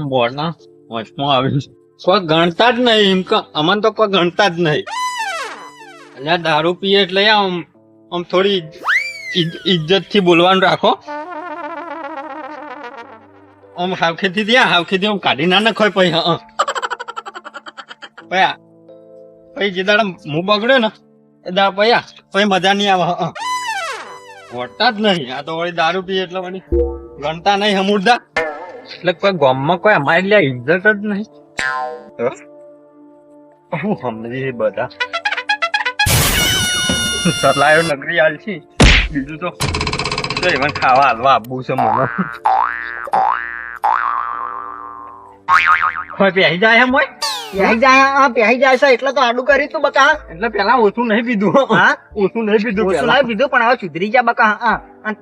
આમ બોર્ડ ના વચમાં આવી કોઈ ગણતા જ નહીં, એમ કે અમન તો કોઈ ગણતા જ નહીં. એટલે દારૂ પીએ એટલે આમ આમ થોડી ઇજ્જતથી બોલવાનું રાખો. આમ હાવખેથી ત્યાં હાવખેથી આમ કાઢી ના નખોય પછી, હા પયા પછી જે દાડા મું બગડ્યો ને, એ દાડા પયા પછી મજા નહીં આવે, હા વળતા જ નહીં, આ તો વળી દારૂ પીએ એટલે વળી ગણતા નહીં, હમુરદા. એટલે કોઈ ગામમાં કોઈ અમારે લે ઇજ્જત જ નહીં. હું? સમજી બધા. સલાયો નગરી છે બીજું તો એમાં ખાવા હાલવા આપવું છે મને. કોઈ પહેરી જાય એમ હોય? પ્યાઈ જાય હા પ્યાઈ જાય છે. એટલે તો આડું કરી તું બકા. એટલે પેલા ઓછું નહીં પીધું. હા? ઓછું નહીં પીધું ઓછું પીધું પણ હવે સુધરી જા બકા હા. હા.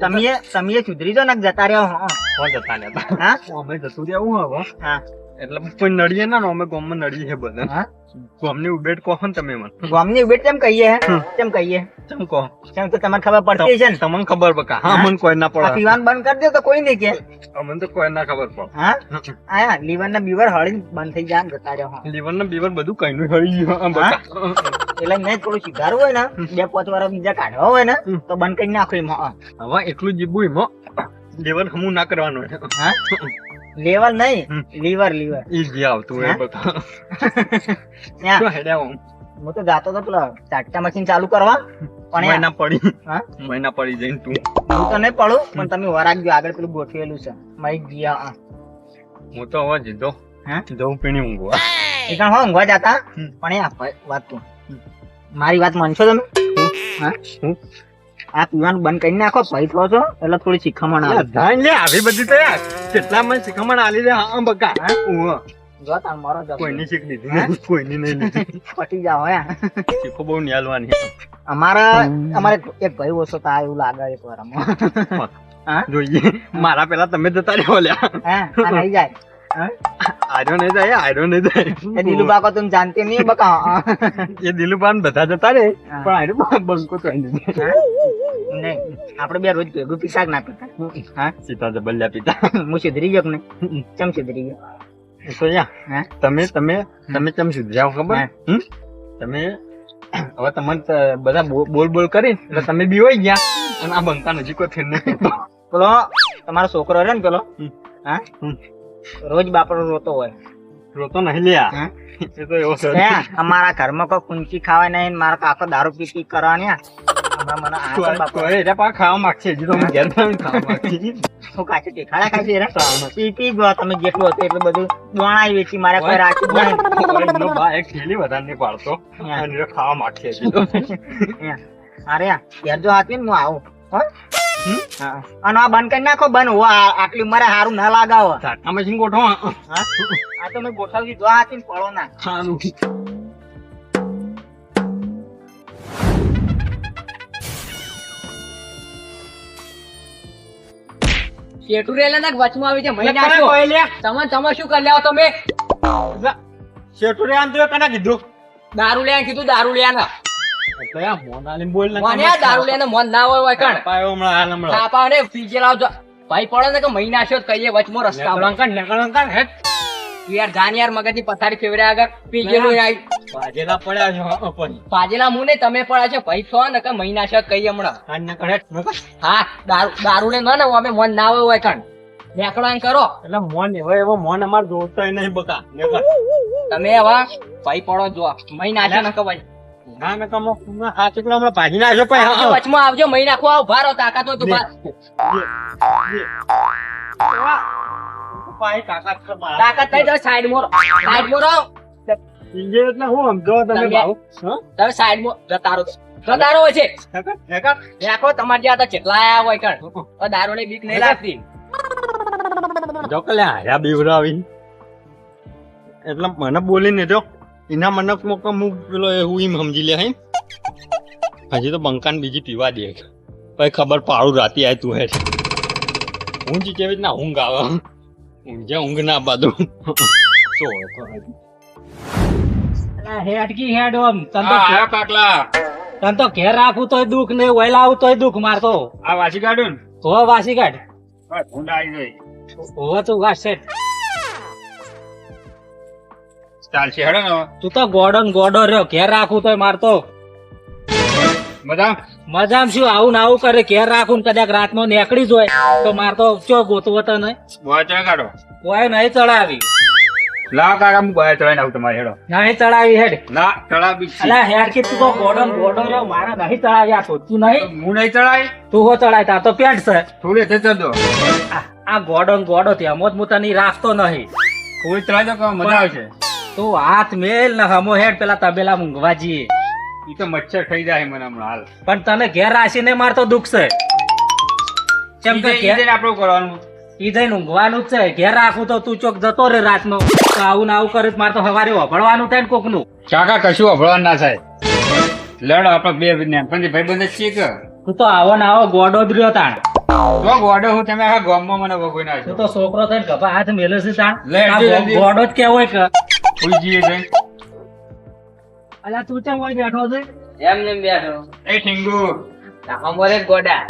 તમે તમે સુધરી જો ને જતા રહ્યો હા. હો જતા રહ્યા હા? અમે જતું રહેવું હવે? હા. એટલે કોઈ નડીએ ના અમે ગામમાં નડીએ છે બધા. હા? ગામની ઉબેટ કહો ને તમે મને. ગામની ઉબેટ કેમ કહીએ? કેમ કહીએ? કેમ કહો? કેમ તો તમને ખબર પડતી છે ને? તમને ખબર બકા. હા? મને કોઈ ના પડે. પીવાનું બંધ કરી દે તો કોઈ નહીં કે. અમને તો કોઈ ના ખબર પડે. હા? આયા લીવર ના બીવર હળી બંધ થઈ જાય જતા રહ્યો હા. લીવર ના બીવર બધું કઈ નું હળી ગયું એટલે મેં થોડું સુધારવું હોય ને બે પાંચ વાર બીજા કાઢવા હોય ને તો બંધ કરી નાખો એમાં. હવે એટલું જીબું એમાં લીવર હમું ના કરવાનું. હા? લેવલ નહીં. Liver liver. ઈ જે આવતું એ બતા શું હેડ્યા હું? હું તો જાતો તો પેલા ચાટા મશીન ચાલુ કરવા. પણ મહિના પડી. હા? મહિના પડી જઈને તું. હું તો નહીં પડું પણ તમે વરાગજો આગળ પેલું ગોઠવેલું છે. મારી ગયા હા. હું તો હવે જીધો હા? જવું પીણી ઊંઘવા એ કારણ હો ઊંઘવા જાતા પણ એ વાત તું. મારી વાત માનશો તમે? હા? હું? આ પીવાનું બંધ કરી નાખો પૈસો છો એટલે થોડી શીખમણ આવે. ધાન લે આવી બધી તો યાર. કેટલા મને શીખમણ આલી દે હા બકા. હા? જો તાર મારો જતો. કોઈની શીખ લીધી? કોઈની નહીં લીધી. પટી જાવ હે શીખો બહુ નિહાલવાની. અમારા અમારે એક ભાઈ ઓછો તા એવું લાગે એક વાર અમાર હા. જોઈએ. મારા પેલા તમે જતા રહ્યો લ્યા. હા આ નહીં જાય. હા? આર્યો નહીં જાય આર્યો નહીં જાય એ દિલુબા કો તુમ જાનતે નહીં બકા. એ દિલુબાન બધા જતા રે પણ આર્યો બંકો તો નહીં આપણે બે રોજ ભેગું પીસાક ના પીતા. હા? સીતા જબલ્યા પીતા. હું સુધરી ગયો ને ચમ સુધરી ગયો? એ તો યા. હા? તમે તમે તમે કેમ સુધર્યા ખબર? તમે હવે તમને બધા બો- બોલ બોલ કરી એટલે તમે બીવાઈ ગયા. અને આ બંકા નજીક કોઈ ફેર નહીં પેલો તમારો છોકરો રહ્યો ને પેલો. હા. રોજ બાપડો રોતો હોય. રોતો નહીં લ્યા. એ તો એવો છે. અમારા ઘરમાં કોઈ કુંચી ખાવા નહીં મારા કાકો દારૂ પી પી કરવાની ખાવા માંગશે. કાચી ટેખાડા. પી પી ગયો તમે જેટલું હતું એટલું બધું દોણાઈ વેચી મારે કોઈ રાખ્યું નહીં. ઓય, એનો બા એક થેલી વધારે પાડતો. અને ખાવા માંગશે અરે યાર જો હાથવી ને હું આવું હો? હા. અને આ બંધ કરી નાખો બંધ હોવા આટલી ઉંમરે સારું ના લાગાવો. તમે શું ગોઠો આ તો મેં ગોઠવી જો હાથીને પડો ના. સારું. શેઠુરેલા ના વચમાં આવી છે લે. તમે તમે શું કરી લેવો તમે? શેઠુરે આમ તો કના કીધું. દારૂ લેવા કીધું દારૂ લેવા એટલે આ મોનાલી બોલ ને મને આ દારૂ મન ના હોય હોય કણ? પાયો હમણાં હાલ હમણાં. થાપા ને પીજે લાવજો ભાઈ પડે ને કે મહી નાખ્યો તો કહીએ રસ્તા નેકળંકર, નેકળંકર, હેટ. યાર જાન યાર મગજની પથારી ફેવરે આગળ. પીજેલું આઈ વાજેલા પડ્યા છે હા, પાજેલા મું ને તમે પડ્યા છે. ભાઈ છો ને કે મહી નાખ્યો તો હમણાં. આ નેકળ, હેટ, નેકળ. હા દારૂ દારૂ ને ન અમે મન ના હોય હોય કણ? નેકળો કરો. એટલે મોન એવો એવો મોન અમાર જોતો નહીં બકા. તમે હવે ભાઈ પડો જો મહિના છે ને ભાઈ. ના ને કમો હા ચકલો હમણાં ભાજી નાખ્યો પછી હા, હા. વચમાં આવજો મહી નાખો આવ ભારો તાકાત હોય તો ભાર. પાય કાકા તો મારા. તાકાત નહીં તો સાઈડ મોરો. સાઈડ મોરો ઇન્જિન એટલે હું સમજો તમે તમે- ભાવ તમે સાઈડમાં જતારો જતારો હોય છે. નેકળ, નેકળ. તમારે જ્યાં કેટલા આયા હોય કણ. દારૂ ને બીક નહીં લાગતી. જો હાર્યા બીવડાવી એટલે મને બોલીને જો. એના મનક મોક હું પેલો એવું એમ સમજી લે હે હજી તો બંકાન બીજી પીવા દે પછી ખબર પાડું રાતે આય તું હે. ઊંઘ કેવી રીતના ઊંઘ આવે? ઊંઘે ઊંઘ ના બાદું શું હેડકી હેડ ઓમ. તન તો આ પાકલા. તન તો ઘેર રાખું તોય દુઃખ ને વહેલા આવું તોય દુઃખ મારતો. આ વાસી કાઢું હો વાસી કાઢ ને ઊંડા આવી ગઈ. હોવે તું વાસ સેટ ચાલશે. હેડો ને તું તો ગોડન ગોડો રહ્યો. ઘેર રાખું તોય મારતો. મજા મજામ શું આવું આવું કરે. ઘેર રાખું કદાચ રાતનો નીકળી જ હોય તો મારતો ચો ગોતવો તો નહીં બોય ચા કાઢો. કોઈ નહીં ચડાવી. લા કાકા હું બોય ચડાવી આવું તમારે. હેડો. નહીં ચડાવી હેડ. ના ચડાવી અલા હેડ કે તું તો ગોડો ગોડો રહ્યો. મારા નહીં ચડાવી આ તું નહીં? હું નહીં ચડાવી? તું હો ચડાય. તા તો પેન્ટ છે. થોડી થઈ ચડો. આ- ગોડન ગોડો ને ગોડો ત્યાં મોત હું તને રાખતો નહીં. થોડી ચડાવી દો કે મજા આવશે. તું હાથ મેલ ને હમો હેડ પેલા તબેલા મૂંઘવા જઈએ ઈ તો મચ્છર ખાઈ જાય મને હમણાં હાલ. પણ તને ઘેર રાખીને મારતો દુખશે કેમ કે ઘેર આપણું કરવાનું. ઈ જઈને ઊંઘવાનું જ છે. ઘેર રાખું તો તું ચોક જતો રે રાતનો. તો આવું ને આવું કરે તો મારે તો સવારે વભળવાનું થાય ને કોકનું. કાકા કશું અભળવાનું ના થાય. લડ આપણે બે નેનપણથી ભાઈબંધ જ છીએ કે? તું તો આવો ને આવો ગોડો જ રહ્યો તાણ. તો ગોડો હું તમે આખા ગામમાં મને વગોઈ તો છોકરો થઈને ગભા હાથ મેલે છે તાણ. ગોડો જ કેવો કે? કોઈ જઈએ છે. અલા તું ચમ કોઈ બેઠો છે? એમ નેમ બેઠો. એ ઠીંગુ. તાપા મોરે ગોડા.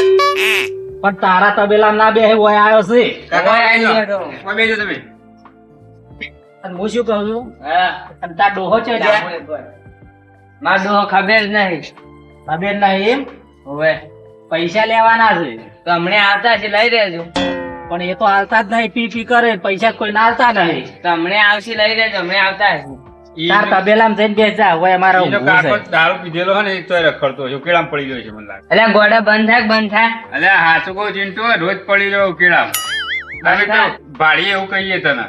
પણ તારા તબેલા ના બે હોય આવ્યો છે. કાકા આઈ બેઠો. જાઓ. બેજો તમે. અને હું શું કહું છું? હા. અને તાર ડોહો છે મોરે ડોહો ખબર જ નહીં. તબેલ ના એમ? હવે. પૈસા લેવાના છે. તો હમણે આવતા છે લઈ રહેજો. પણ એ તો હાલતા જ નહીં પી પી કરે પૈસા કોઈ હાલતા નહીં. તમને આવશે લઈ જાય હમણે આવતા તાર તબેલામાં જઈને બેસા હોય અમારા દારૂ પીધેલો હોય ને તોય રખડતો છે ઉકેલામ પડી ગયો છે મને લાગે. એટલે ગોડા બંધ થાય બંધ થાય? એટલે હાચું કહું ચિંટુ રોજ પડી રહ્યો ઉકેલામ અમે તો ભાડીએ એવું કહીએ તને.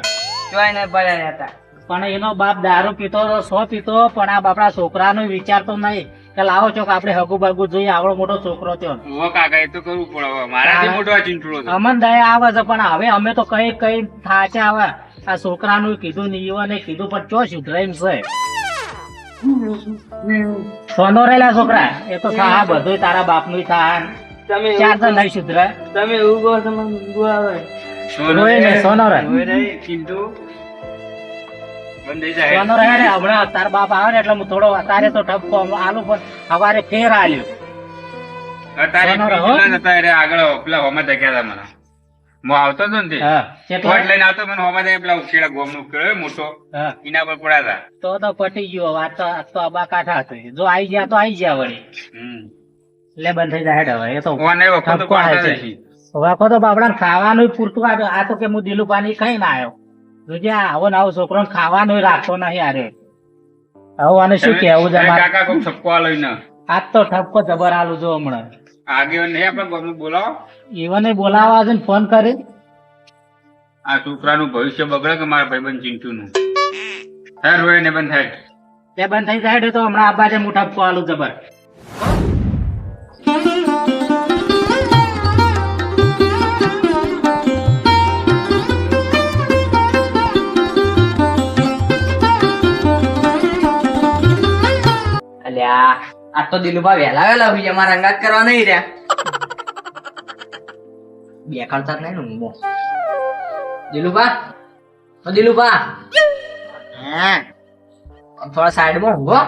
ચોય ને પડ્યા હતા. પણ એનો બાપ દારૂ પીતો તો સો પીતો પણ આ બાપડા છોકરાનો વિચારતો નહીં. કે લાવો કે આપણે હગુ બગુ જોઈએ આવડો મોટો છોકરો થયો ઓ કાકા એ તો કરવું પડે મારાથી મોટો ચીંટડો અમન દયા આવે છે પણ હવે અમે તો કઈ કઈ થાચે આવે. આ છોકરાનું કીધું ને યુવાને કીધું પણ ચો સુધરાય એમ છે. સોનો રહેલા છોકરા એ તો થા બધું તારા બાપનું થા. તમે ચાર તો નહીં સુધરે તમે ઉગો તમે ઉગો આવે. સોનો રે સોનો રે રોય સોનો રહે ને હમણાં તાર બાપ આવે ને એટલે હું થોડો તારે તો ઠપકો આલુ પણ સવારે ફેર આલ્યો. તે તો. તો પટી ગયો વાત તો આ તો આબા કાંઠા હતી જો આઈ ગયા તો આઈ ગયા વળી. લે બંધ થઈ જાય હવે એ તો વખત તો બાપડા ખાવાનું પૂરતું આ તો કે હું દિલુ પાણી ખાઈ ના આવ્યો જોજે આ આવો ને આવો છોકરો ખાવાનું રાખતો નહીં આરે હવે આને શું કેવું છે કાકા કોક સપકો લઈને આજ તો ઠપકો જબર આલું જો હમણાં. આગેવાન નહીં આપણે ગોમનું? બોલાવો. છે ને ફોન કરી. આ છોકરાનું ભવિષ્ય બગડે કે મારા ભાઈબંધ ચિંટુનું? થાય રોય ને બંધ થાય તે બંધ થઈ જાય તો હમણાં આબા છે હું ઠપકો આલું જબર. અલ્યા આ તો દિલુભા વહેલા વહેલા હોય અમારા અંગાત કરવા નહીં રહ્યા. બે કરતા નહીં ઊંઘો. દિલુભા? ઓ દિલુભા? હા. થોડા સાઈડમાં ઊંઘો.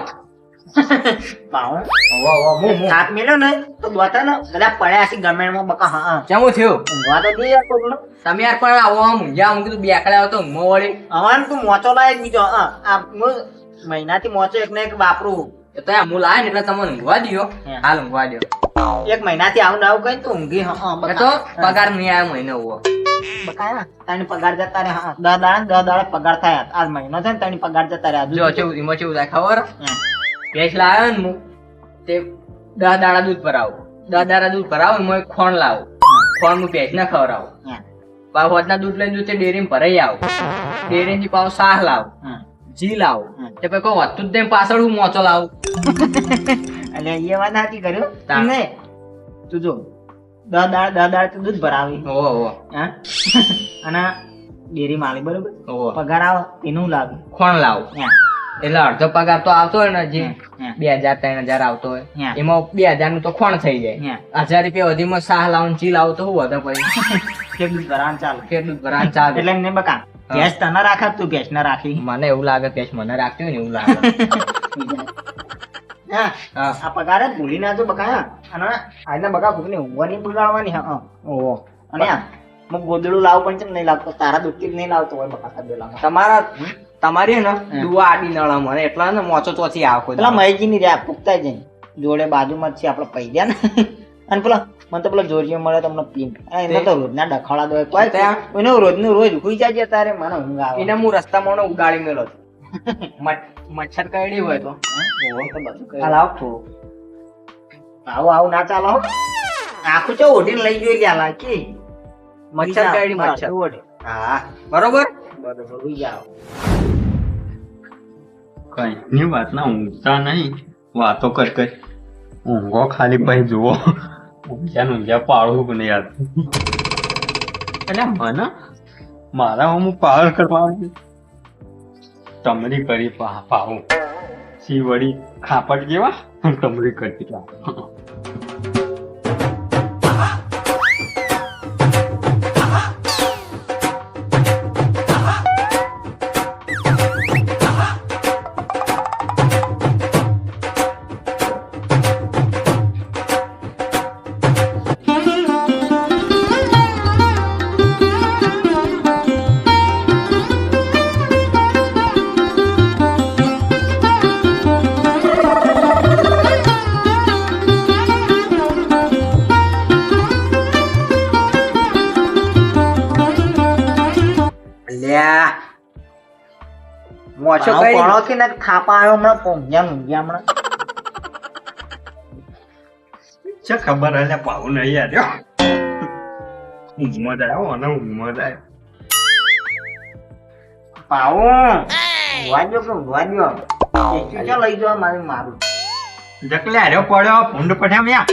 પાઉં ઓવો ઓવો હું હું હાથ મેલ્યો ને તો દોતા ને બધા પડ્યા છે ગમેણમાં બકા હા હા. થયું ઊંઘવા તો દે યાર. તમે યાર પણ આવો આમ ઊંઘ્યા હું કીધું બે કડે આવતો ઊંઘો વળી. હવાન તું મોચો લાય બીજો હા. આ મહિનાથી મોચો એક ને એક વાપરું. એ તો આ હું ને એટલે તમને ઊંઘવા દ્યો. હાલ ઊંઘવા દ્યો. એક મહિનાથી આવું આવું કઈ તું ઊંઘી હા. તો પગાર નહીં આવ્યો મહિને ઉવો. તારી પગાર જતા રે હા દસ દાડા દસ દાડા પગાર થાય. આજ મહિનો છે ને તારી પગાર જતા રે જો કેવું એમાં કેવું થાય ખબર. ભેંસ લાવ્યો ને હું તે દસ દાડા દૂધ ભરાવું. દસ દાડા દૂધ ભરાવું ને હું એક ખોણ લાવું. ખોણ હું ભેંસ ને ખવડાવું. હા. પાછું હોદના દૂધ લઈને તે ડેરીમાં ભરાઈ આવું. ડેરી પાવ શાહ લાવું. જી લાવું. તે પછી કોઈ વધતું જ નહીં પાછળ હું મોચો લાવું. એટલે એ વાત સાચી કર્યો તા. તું જો દસ દાળ દસ દાળ તું દૂધ ભરાવી. ઓહો ઓ હા? અને ડેરી માલી બરોબર? પગાર આવે એનું લાવ. ખોણ લાવું. એટલે અડધો પગાર તો આવતો હોય ને જે બે હજાર ત્રણ હજાર આવતો હોય. એમાં બે હજારનું તો ખોણ થઈ જાય. હજાર રૂપિયા વધીમાં શાહ લાવું ચીલ આવતો હું વધે પછી? કેટલું ભરાણ ચાલે. કેટલું ભરાણ ચાલે. એટલે એમને બકા. ભેંસ તને રાખે તું કેશ ને રાખી? મને એવું લાગે કે મને રાખતી હોય ને એવું લાગે. આ પગાર જ ભૂલી ના જો બકા. અને આજના બકા ભૂખની ઊંઘવાની નહીં હા હા. ઓહો. અને હું ગોદડું લાવું પણ છે નહીં લાવતો તારા દુખતી જ નહીં લાવતો હોય બકા તબેલામાં તમારા તમારી ને દુવા આડી નળા મને. એટલા ને મોચો ચોથી આવો પેલા મહેજી ની રહ્યા પુખતા જઈ જોડે બાજુમાં જ છે આપડે પૈયા ને. અને પેલા મને તો પેલા જોરિયો મળે તમને મને પીન એને તો રોજના ડખાડા દો કોઈ ત્યાં? કોઈને રોજનું રોજ ઉઈ જાય તારે મને ઊંઘ આવે. એને હું રસ્તામાં ઉગાડી મેલો મચ્છર કરડી હોય તો. હાલ આવ. થોડું આવું આવું ના ચાલો આખું ચો ઓઢીને લઈ ગયો લ્યા લાકી મચ્છર કરડી મચ્છર. હા. બરોબર? બરોબર ઉઈ જાઓ. કઈ ની વાત ના ઊંઘતા નહીં. વાતો કર કર. ઊંઘો ખાલી પછી જુઓ. ઊંઘ્યા ઊંઘ્યા પાડું મને યાદ એટલે મને? મારા હું પાવર કરવાનું તમરી કરી પા- પાવું સી વળી ખાપટ જેવા તમરી કરતી થાપા આવ્યો હમણાં પોંગ્યા મૂંગ્યા હમણાં છે ખબર હશે પાઉ નહીં આવ્યો ઊંઘમાં જાય હો, અને ઊંઘમાં જાય પાઉ વાજો કે વાજો ચો લઈ જવા મારે મારું. જકલે હાર્યો પડ્યો ભૂંડ પઠ્યા મ્યા.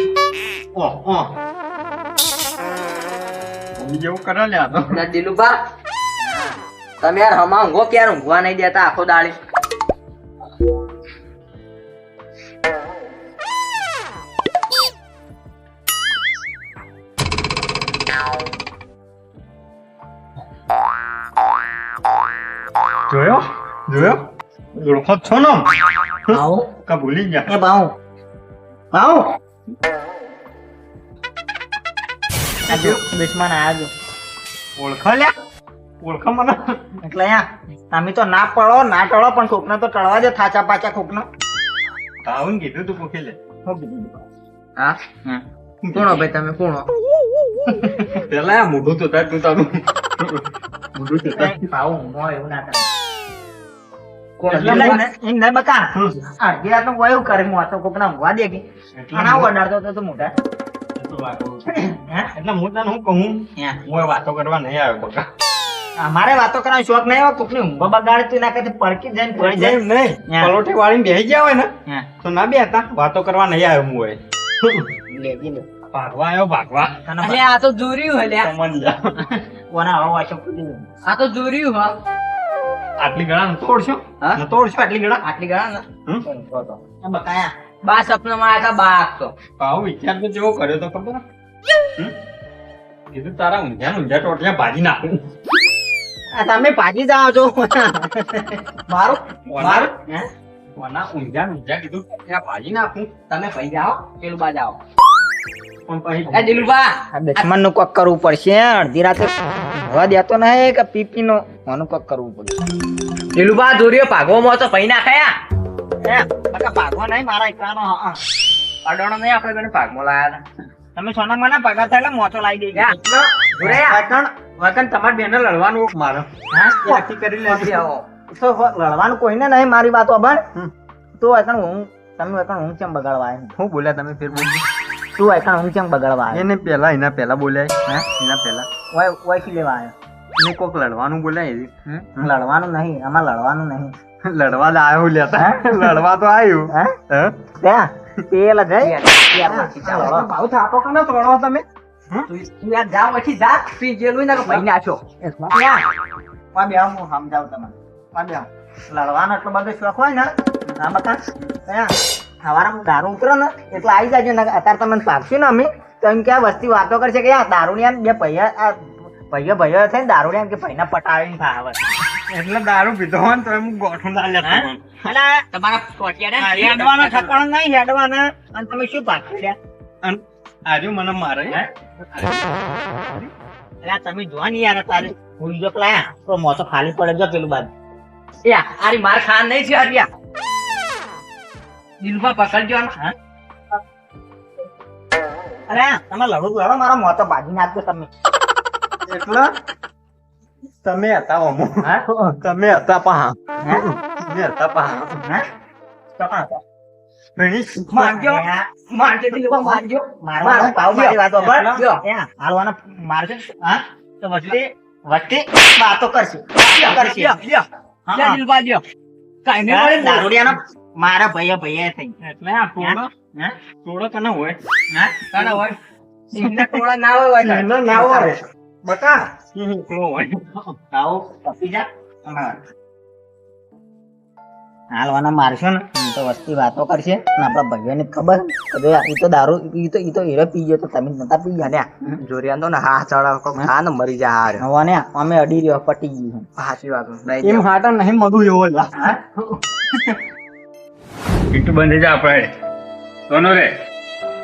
ઓ ઓ જેવું કરે લ્યા તો. ના દિલુભા. તમે યાર હમા ઊંઘો ક્યારે? ઊંઘવા નહીં દેતા આખો દાડી. જોયો ઓળખો છો ને આવો કા ભૂલી ગયા એ આ જો દુશ્મન જો ઓળખો લ્યા ઓળખો મને એટલે અહીંયા તમે તો ના પડો ના ટળો પણ કોકને તો ટળવા દે થાચા પાચા કોકને આવું કીધું તું પૂછી લે હું કોણો ભાઈ તમે કોણો પેલા મોઢું તો તાર તું તારું મોઢું તો તાર. ભાઉ ઊંઘો એવું ના કરે અમારે વાતો કરવાનો શોખ નહીં હોય કોકની ઊંઘો બગાડતી તું ના પડકી જાય ને પડી જાય. નહીં પલોઠી વાળીને બેસી ગયા હોય ને તો ના બેતા વાતો કરવા નહીં આવ્યો હું હોય લે. ભાગવા આવ્યો ભાગવા. આ તો જોર્યું હે લ્યા સમજ જા. કોના હવા વાસો કૂદી દે. આ તો જોર્યું હા. આટલી ગળા ન તોડશો? હા? તોડશો આટલી ગળા? આટલી ગળા ને બકાયા. બા સપના માં આતા બા આખતો. આવો વિચાર તો જેવો કર્યો તો ખબર કીધું તારા ઊંધ્યા ઊંધ્યા ટોટિયા ભાજી નાખું. તમે ભાજી જાઓ છો. મારો? મારો? કોના ઊંઝા ઊંઝા કીધું? ત્યાં ભાજી નાખું. તમે ભાઈ જાઓ પેલું બા જાઓ. દુશ્મનનું કોક કરવું પડશે અડધી રાતે હવા દેતો નહીં કે પીપી નો આનું કોક કરવું પડશે. દિલુભા જોર્યો ભાગવામાં તો ભાઈ નાખાયા એ, નહીં મારા એકલાનો હા, હા. અડોણો નહીં આપણે બેને ભાગમાં લાયા હતા. તમે સોના મને પગાર થાય એટલે મોચો લાવી દેજો યા, જોડે યા. વાકણ વાકણ તમારી બેને લડવાનું મારે. હા? કરી પહોંચી લે આવો. તો લડવાનું કોઈને નહીં મારી વાતો અભણ. તું હું તમે હું કેમ બગાડવા આવ્યા? હું બોલ્યા તમે ફેર બોલી તું એકણ હું કેમ બગાડવા આવ્યો એને પેલા એના પહેલા બોલ્યા હે? એના પેલા ઓય ઓય શી લેવા આવ્યો એને કોક લડવાનું બોલ્યા એવી લડવાનું નહીં આમાં લડવાનું નહીં. લડવા તો આવ્યો લેતા. લડવા તો આવ્યું. હે? હે? ત્યાં? પેલા જઈ. ભાવ થાપો કને તોડો તમે? તું યાર જા પછી જા. પી ગયેલું ને કે ભાઈ નાખ્યો માં બે હું સમજાવું તમને. બે લડવાનો એટલો બધો શોખ હોય ને આમાં બતા ત્યાં? સવારમાં દારૂ ઉતરો ને એટલે આવી જાજો ને અત્યારે તમને પાકશું ને અમે. તો એમ કે આ વસ્તી વાતો કરશે કે આ દારૂડિયા બે પૈયા આ ભાઈઓ ભાઈઓ છે ને દારૂડિયા કે ભાઈના પટાવીને ભાવે. એટલે દારૂ પીધો હોય ને તો એમ ગોઠું ના લેતો અને તમારા ટોટિયા આ ને હેડવાનો ઠકાણો નહીં હેડવાના. અને તમે શું પાક્યું અને આજુ મને મારે હે? તમે જોવા નહીં યાર તારે ભૂલી જો પેલા તો મોતો ખાલી પડે જો પેલું બાદ યા આરી માર ખાન નહીં છે આર્યા દિલમાં પકડજો ને અરે તમે લડો લડો મારા મોતો બાજી નાખજો તમે. એટલે તમે હતા અમો તમે હતા પા તમે હતા પા હા? તો કાં મારજો. મારજો. મારજો. મારવાનો પાવ મારી વાતો પર હાલવાનો મારશે હા? તો વચ્ચે વચ્ચે વાતો કરશે. કરશે. લ્યો, લ્યો. હા. કાંઈ નહીં. દારૂડિયાનો મારા ભૈયા ભૈયા થઈ. એટલે આ ટોળો? હા? ટોળો કને હોય? હા? તને હોય? સિંહના ટોળા ના હોય હોય એનો ના હોય. બકા એકલો હોય. આવો પપી જા. હા. હાલવાના મારશો ને. તો વસ્તી વાતો કરશે. અને આપણા ભાઈઓને ખબર. જો ઈ તો દારૂ ઈ તો ઈ તો હીરો પી ગયો તો તમે નતા પી ગયા ને. જોરિયાનો ને. હા ચડાવ હા? ને મરી જા હાર. હવા ને અમે અડી રહ્યો પટી ગયું. સાચી વાત. એમ હાટા નહીં મધુ એવો લા. પીટુ બંધ જા આપણે. સોનો રે.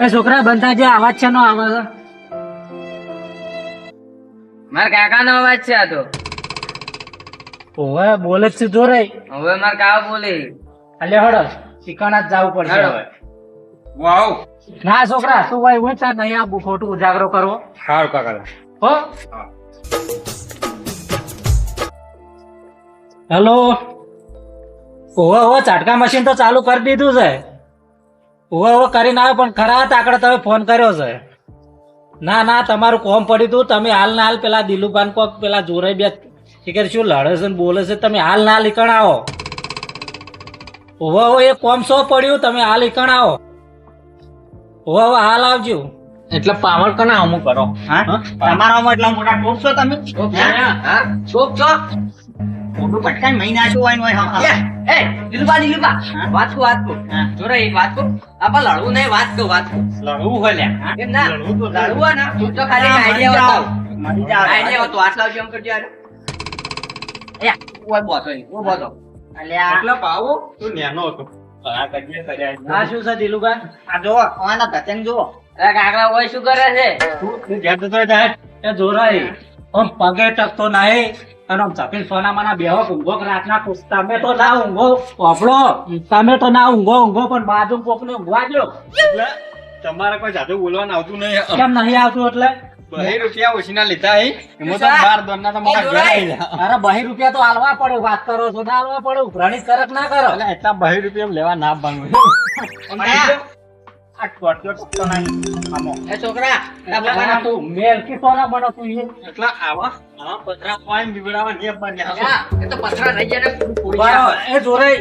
એ છોકરા બંધા જે અવાજ છે નો આવે છે. મારા કાકા નો અવાજ છે આ તો. ઓવે બોલે જ છે જોરે હવે માર કાકા બોલે. અલે હડો શિકાણા જ જાવું પડશે હેડો. હવે. વાવ ના છોકરા તું ભાઈ હું ચાર નહીં આવું ખોટું ઉજાગરો કરવો. સારું કાકા હો. હેલો ઓવે ઓવા ચાટકા મશીન તો ચાલુ કરી દીધું છે. ઓવા ઓવા કરીને આવ્યો પણ ખરા તાકડે તમે ફોન કર્યો છે. ના ના તમારું કોમ પડ્યું હતું તમે હાલ ના હાલ પેલા દિલુભાન કોક પેલા જોરે બે કે શું લડે છે બોલે છે તમે હાલ ના હાલ આવો. ઓવા ઓવા એ કોમ સો પડ્યું તમે હાલ ઈકણ આવો. ઓવા ઓવા હાલ આવજો. એટલે પાવર કને અમુક કરો? હા? તમારામાં એટલા મોટા ટોપ છો તમે? હા? હા? છો? મોટું પટકાઈ મહિના શું હોય હોય હા. એ દિલબા દિલબા વાત કો વાત કો. જોરે એક વાત કો આપા લડવું નહીં વાત કો વાત કો લડવું હોય લે. એમ ના લડવું ને તું તો ખાલી આઈડિયા બતાવ. આઈડિયા તો આટલા એમ કરજો યાર એ ઓય બોતો ઓ બોતો અલ્યા, એટલો પાવો? તું નેનો હતો. આ કજે કર્યા આ શું છે દિલુભાઈ આ જુઓ આના ધતંગ જુઓ. અરે કાકડા ઓય શું કરે છે? તું ઘેર જતો જાય જોરાઈ પગે ટકતો નહીં. અને આમ ચપીને સોના બેહો ઊંઘો રાતના કુસ- તમે તો ના ઊંઘો ઓફળો તમે તો ના ઊંઘો ઊંઘો પણ બાજુ કોકને ઊંઘવા દો એટલે તમારે કોઈ જાદુ બોલવાનું આવતું નહીં કેમ નહીં આવતું એટલે? બહી રૂપિયા ઓછીના લીધા હે. એમાં તો બાર દોરના તો મારા ઘરે આવી અરે બહી રૂપિયા તો હાલવા પડે વાત કરો છો ના હાલવા પડે કરક ના કરો. એટલે એટલા બહી રૂપિયા લેવા ના બાંધવું આ નહીં આમો એ છોકરા આ બાબા તું મેલ કી સોના બનો તું એ એટલે આવા? આવા પતરા પાઈને બીવડાવવા નહીં બન્યા એ તો પથરા રહી ગયા ને ફૂડી બરાબર. ગયા. એ જોરાઈ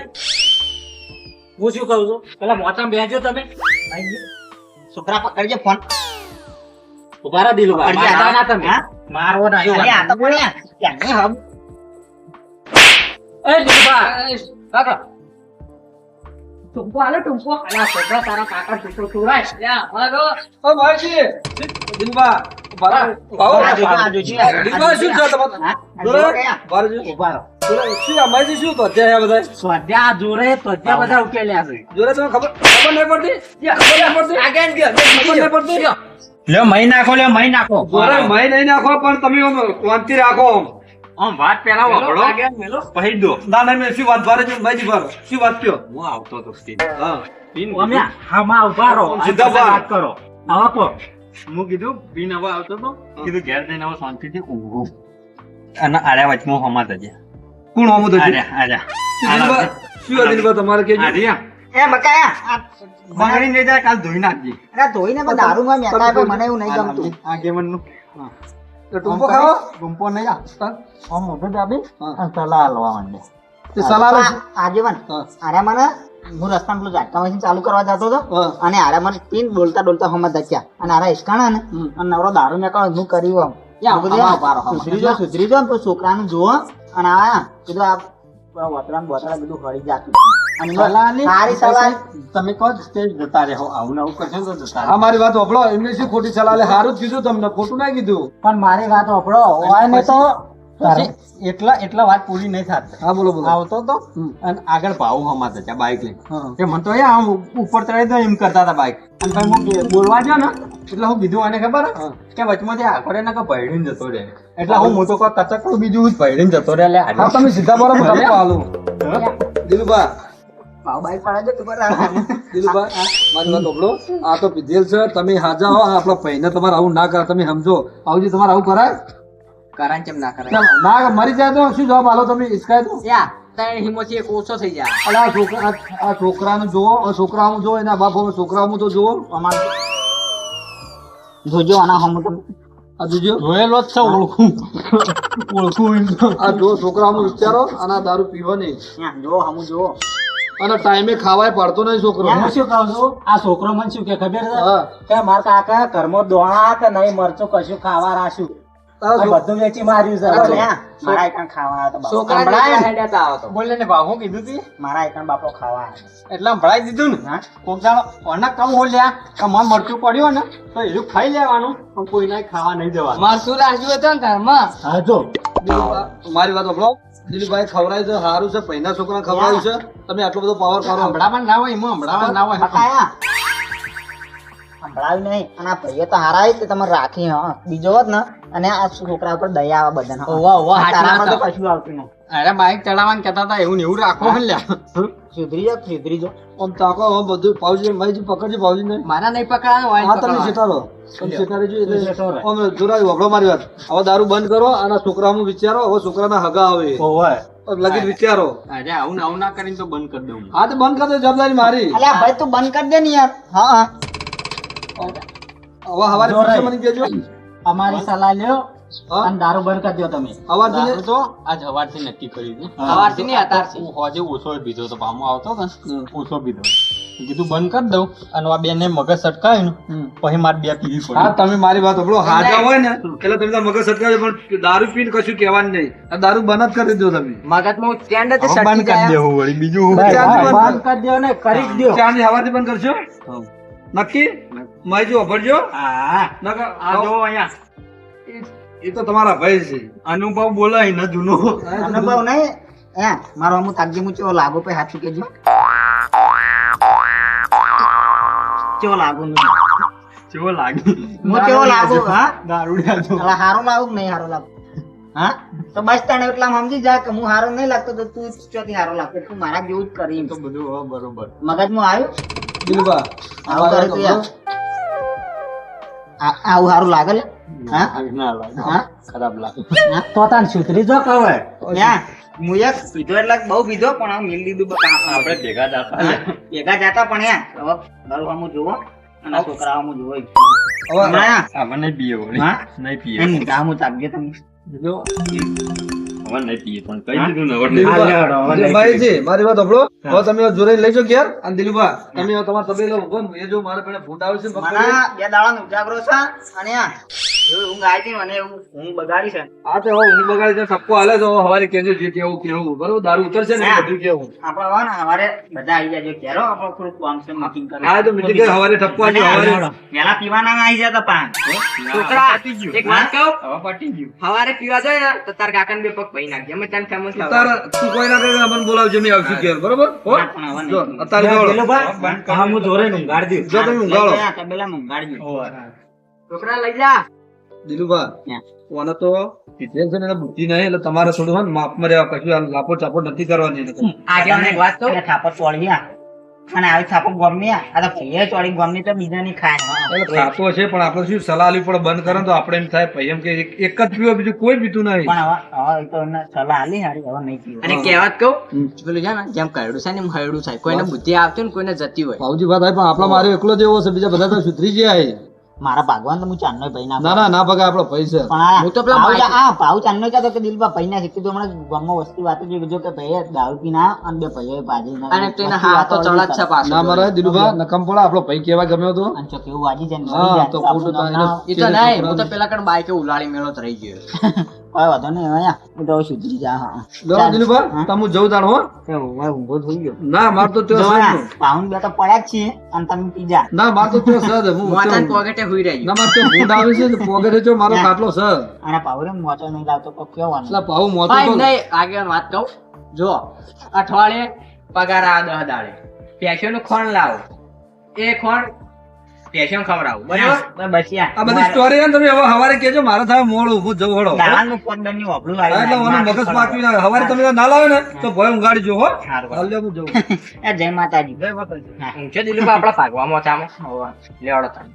હું શું કહું છું? પેલા મોચામાં બેસજો તમે. છોકરા પકડજે ફોન. ઊભા રહો દિલુભાઈ પકડજે. ના તમે. મારવો ના અરે આ તો પડ્યા. ક્યાંની હબ એ દિલુભાઈ કાકા. ટૂંપો આલો ટૂંપો અલા છોકરા તારા કાકા છોકરો સુરાય યા, હાલો. ઓ ખબર ખબર ખબર ખબર પડતી? લ્યો મહી નાખો લ્યો મહી નાખો. મય નહીં નાખો પણ તમે શાંતિ રાખો આમ. વાત પેલા આગળ મેલો. પછી દો. ના ના મેં શું વાત ભારે છે ભાઈજી ભારે. શું વાત કયો હું આવતો તો સ્ટીન હા. સીન અમે હામાં ઊભા રહો. સીધા વાત કરો. આવો હું કીધું બિન હવે આવતો તો? કીધું ઘેર જઈને હવે શાંતિથી ઊંઘો. અને આર્યા વચમાં હમા તજે કોણ હમો તજે? આર્યા આર્યા. શું આ દિલબા તમારે કે આર્યા એ બકાયા. બગડી નહીં જાય કાલ ધોઈ નાખજે. અરે ધોઈને દારૂમાં મેકાય પણ મને એવું નહીં ગમતું. આ ગેમનનું ટૂંપો ખાવો. ગુંપો નહીં આ આમ મોઢું દાબી અને સલાહ હાલવા માંડે. તે સલાહ આજીવન અરે મને હું. રસ્તામાં પેલું ઝાટકા મશીન ચાલુ કરવા જતો હતો અને આરે મને પીન બોલતા બોલતા હમત ધક્યા. અને આરા હિસકાણા ને અને નવરો દારૂ હું કર્યું આમ. મેં ઊભા રહો, આમાં. સુધરી જાઓ સુધરી જાઓ છોકરાનું જુઓ. અને આયા કીધું આ પેલા વતરાને બધું હળી જાતું. સારી સલાહ તમે કહો સ્ટેજ જતા રહો આવું ને કરશો તો જતા આ વાત હોભળો એમને શું ખોટી સલાહ સારું જ કીધું તમને ખોટું ના કીધું. પણ મારી વાત હોભળો હોય ને તો એટલા એટલા વાત પૂરી નહીં થતી. હા બોલો બોલો. આવતો તો અને આગળ ભાવ હમા હતા બાઇક લઈને. તે મને તો એ આમ ઉપર ચડી દો એમ કરતા હતા બાઇક અને પછી હું બોલવા ગયો ને એટલે હું કીધું આને ખબર? હે? કે વચમાંથી આખોડે ના ભયડીને જતો રહે. એટલે હું મોટો કો કચકડું બીજું જ ભયડીને જતો રે લે હા તમે સીધા બરાબર ધક્કો હાલો. દિલુભા પાવ બાઈક પાડે તું બરાબર. મારી વાત સાંભળો આ તો પીધેલ છે. તમે હાજા હો. આપણા તમારે આવું ના કરે તમે સમજો. આવજી તમારે આવું કરાય. કરાન ચમ ના કરાય? કેમ? ના મરી જાય તો શું જવાબ હાલો તમે? ઈસકાય તો. યા તારે હિમોથી એક ઓછો થઈ જાય. અલા આ છોકરા આ- છોકરાનું જોવો આ છોકરાનું જુઓ. એના બાપ હવે તો જોવો અમારે જોજો આના હમ તમે આ જોજો જોયેલો જ છે ઓળખું. ઓળખું આ જો છોકરાઓનું વિચારો અને આ દારૂ પીવો નહીં જો હમ જો. અને ટાઈમે ખાવાય પડતો નહીં છોકરો. હું શું કહું છું? આ છોકરો મને શું કે ખબર છે? કે મારા કાકા ઘરમાં દોણા કે નહીં મરચું કશું ખાવા રાખ્યું છોકરા- બધું વેચી માર્યું છે. અરે બધું. ત્યાં મારા એકણ ખાવા આવ્યા છોકરા હેડ્યા તા આવતો બોલે ને ભાવ હું કીધું તી? મારા એકણ બાપો ખાવા એટલે સંભળાઈ દીધું ને? હા? કોક દાડો ઓના કમ હો કે મન મરચું પડ્યું ને તો એનું ખાઈ લેવાનું. પણ કોઈને ખાવા નહીં દેવાનું. મારતું રાખ્યું હતો ને ઘરમાં? હા જો. મારી વાત સાંભળો. દિલીપભાઈ ખવડાવ્યું છે સારું છે પહેલા છોકરા ખવડાયું છે. તમે આટલો બધો પાવર કરો હમણાં ના હોય એમાં હમણાં ના હોય. બકાયા નહીં. અને આ ભાઈએ તો હારા જ તમે તમારે રાખી હા. બીજો હોત ને અને આ છોકરા ઉપર દયા આવે બધાને ઓવા, ઓવા, તારામાં તો કશું આવતું નહીં. અરે બાઈક ચલાવવાનું કહેતા હતા એવું ને એવું રાખો લ્યા સુધરી જાવ સુધરી જાવ આમ તાકો બધું પાવજી ભાઈજી પકડજો પાવજી ને મારા નહીં પકડાવાનું હોય હા તમે શેઠારો. તમે શેઠારી જો એટલે. વગડો મારી વાત. હવે દારૂ બંધ કરો અને છોકરાનું વિચારો હવે છોકરાના હગા આવે. લગી વિચારો. અરે આવું આવું ના કરીને તો બંધ કરી દઉં હા તો બંધ કરી દો જવાબદારી મારી. અલ્યા ભાઈ તું બંધ કરી દે ને યાર. હા હા. હવે હવારે પૂછે મને કેજો અમારી સલાહ લ્યો અને દારૂ બંધ કરી દો તમે. હવારથી દારૂ તો આજ હવારથી નક્કી કર્યું હતું સવારથી નહીં અતારથી. હું હોજે ઓછો પીધો તો પામો આવતો ને. ઓછો પીધો કીધું બંધ કરી દઉં. અને આ બેને મગજ સટકાય ને પછી મારે બે પીવી હા તમે મારી વાત સાંભળો. હાજા હોય ને એટલે તમે મગજ સટકાવજો પણ દારૂ પીને કશું કહેવાનું નહીં. આ દારૂ બંધ જ કરી દો તમે. મગજમાં સ્ટેન્ડ જ હવે બંધ કરી દેવું વળી. બીજું બંધ કરી દો ને કરી દો ચારની હવારથી બંધ કરશો? નક્કી? મારી ભરજો. હા. નકર આ જો અહીંયા. એ તો તમારા ભાઈ છે. અનુભવ બોલાય ને જૂનો. અનુભવ નહીં. મારો લાગુ પે હાથું કેજો. ચેવો લાગુ હું કેવો લાગે? ચેવો લાગુ? હા? દારૂડિયા જો અલા હારો લાગુ નહીં હારો લાગુ? હા? તો બસ તને એટલા સમજી જા કે હું હારો નહીં લાગતો તો તું ચોથી હારો લાગતો. તું મારા જેવું જ કરી તો બધું બરોબર. મગજમાં આવ્યું? આવું યાર. આવું સારું લાગે લે. હા? ના લાગે. હા? ખરાબ લાગે. હા તો તાન સુધરી જો કવે ન્યા, હું પીધો એટલે બહુ પીધો પણ આ મિલ દીધું બકા આપણે ભેગા જતા ભેગા જતા પણ યાર હવે અને આ છોકરાઓમાં જોવો હવે યાર, હવે પીએ હા? નહીં પીએ. એમ ગામું તમે. જો, હવે નહીં પીએ પણ કહી દીધું ને હવે નહીં. દિલુભા, દિલુભાઈ છે મારી વાત સાંભળો. હવે તમે જોડે લઈ ઘેર. અને દિલુભા તમે તમારા તબેલો એ જો મારે પેલા ફૂટ આવે છે ને મને પકડી. બે દાડાનો ઉજાગરો છે અને ઊંઘ આવી મને ઊંઘ બગાડી છે. હા તો ઊંઘ બગાડી છે ઠપકો હાલે તો હવારે કહેજો જે કેવું કેવું બરોબર દારૂ ઉતરશે ને બધું કેવું આપણે હવે ને બધા આવી જાય ઘેરો આપણે થોડુંક કામ છે meeting કરી. હા તો મીટિંગ કરી હવારે ઠપકો આવજો હવારે પેલા પીવાના આવી જતા પાન. છોકરા એક વાત કહું. હવે પટી ગયું. સવારે પીવા જાય ને તો તાર કાકાને બે પગ પહી નાખજે અમે તને ફેમસ તાર તું કોઈ ના કરે મને બોલાવજો મેં આવશું ઘેર બરોબર? હો? ના, પણ જો અત્યારે જોડો. પેલું હા હું જોરે ઊંઘાડી દઉં. જો તમે ઊંઘાડો. તબેલામાં ઊંઘાડજો. છોકરા લઈ જા. દિલુભા કોને તો કીધેલ છે ને બુદ્ધિ નહીં એટલે તમારે થોડું હોય ને માપમાં રહેવા કશું લાપો ચાપો નથી કરવાની. આજે મને વાત તો એટલે થાપો ચોળી આ. અને આવી થાપો ગમની આ. આ તો ભાઈએ ચોળી ગમની તો બીજાની ખાય. ખાતો છે પણ આપણે શું સલાહ આલવી પડે? બંધ કરે ને તો આપણે એમ થાય એમ કે એક જ પીવો બીજું કોઈ પીતું નહીં. પણ હવે તો સલાહ આલી હારી હવે નહીં પીવું. અને કહેવત કહું પેલું છે ને જેમ કરડું છે ને એમ હરડું થાય. કોઈને બુદ્ધિ આવતી ને કોઈને જતી હોય. ભાવજી વાત પણ આપણા મારે એકલો જ એવો છે બીજા બધા તો સુધરી ગયા છે. મારા ભગવાન તો હું ચાંદનો ભાઈ ના ના ના ના ભગા આપણો ભાઈ છે. પણ હું તો પેલા આ ભાવ ચાંદનો કહેતો કે દિલબા ભાઈ ના કીધું હમણાં ગામમાં વસ્તી વાત જોઈ જો કે ભાઈએ દારૂ પી ના અને બે ભાઈઓએ ભાજી ના અને તેને હા તો ચડા જ છે પાછો. ના મારા દિલબા નકમ પોળા આપણો ભાઈ કેવા ગમ્યો તો. અને જો કેવું વાજી જાય હા, તો તો ખોટું તો એ તો નહીં હું તો પેલા કણ બાઈકે ઉલાડી મેળો તો રહી ગયો. કોઈ વાતો નહીં અહીંયા હું. તો સુધરી જા હા લો દિલુભા તમે જવું જાણો હો. તે ઊંઘો થઈ ગયો. ના માર તો તો જો સજ આ, નું. પાઉન્ડ બે તો પડ્યા જ છીએ અને તમે પીજા. ના માર તો તો સજ હું ત્યાં- પોકેટે હુઈ રહી ના માર તો ભૂંડ આવે છે ને પોગરે જો મારો કાટલો સર અને પાવરે મોચો નહીં લાવતો તો કેવાનું એટલે ભાવ મોતો ભાઈ તો નહીં આગળ વાત કહું. જો અઠવાડિયે પગાર આ દહ દાડે. પેશો નું ખોણ લાવો. એ ખોણ પેશન ખવડાવું. બરાબર? બસ બસ આ બધી સ્ટોરી તમે હવે હવારે કેજો મારે થાય મોડું હું જવું હડો. દાળનું પંદરની વાપરું એટલે મને મગજ પાકી જાય હવારે તમે ના લાવે ને તો ભય ઉંગાડી જો હો. હાલ હું જવું એ જય માતાજી. ઊંચો દિલુભા આપડા ભાગવામાં ચામો લેવડો તમે